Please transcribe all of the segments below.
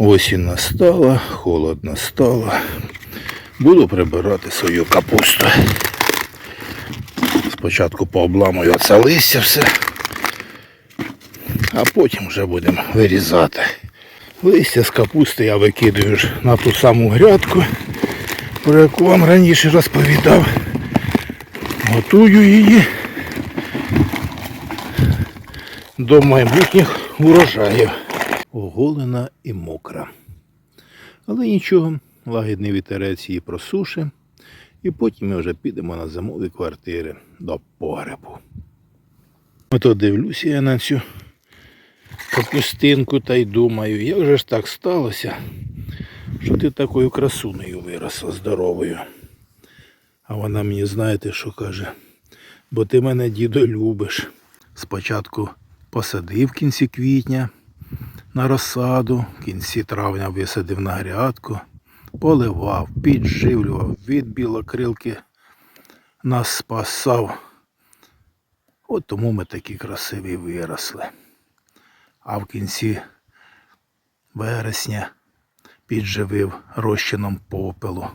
Осінь настала, холод настало. Буду прибирати свою капусту. Спочатку пообламую оце листя все, а потім вже будемо вирізати. Листя з капусти я викидаю на ту саму грядку, про яку вам раніше розповідав. Готую її до майбутніх урожаїв. Оголена і мокра. Але нічого, лагідний вітерець її просушить, і потім ми вже підемо на зимові квартири до погребу. Ото дивлюся я на цю капустинку та й думаю, як же ж так сталося, що ти такою красунею виросла здоровою. А вона мені, знаєте, що каже? Бо ти мене, дідо, любиш. Спочатку посадив в кінці квітня на розсаду, в кінці травня висадив на грядку, поливав, підживлював, від білокрилки нас спасав. От тому ми такі красиві виросли. А в кінці вересня підживив розчином попелу,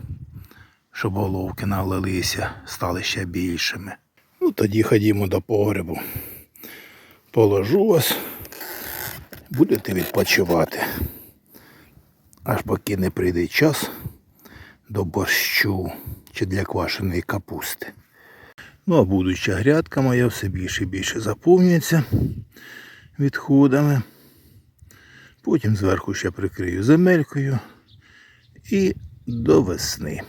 щоб головки налилися, стали ще більшими. Ну тоді ходімо до погребу. Положу вас, будете відпочивати. Аж поки не прийде час до борщу чи для квашеної капусти. Ну а будуча грядка моя все більше і більше заповнюється відходами. Потім зверху ще прикрию земелькою і до весни.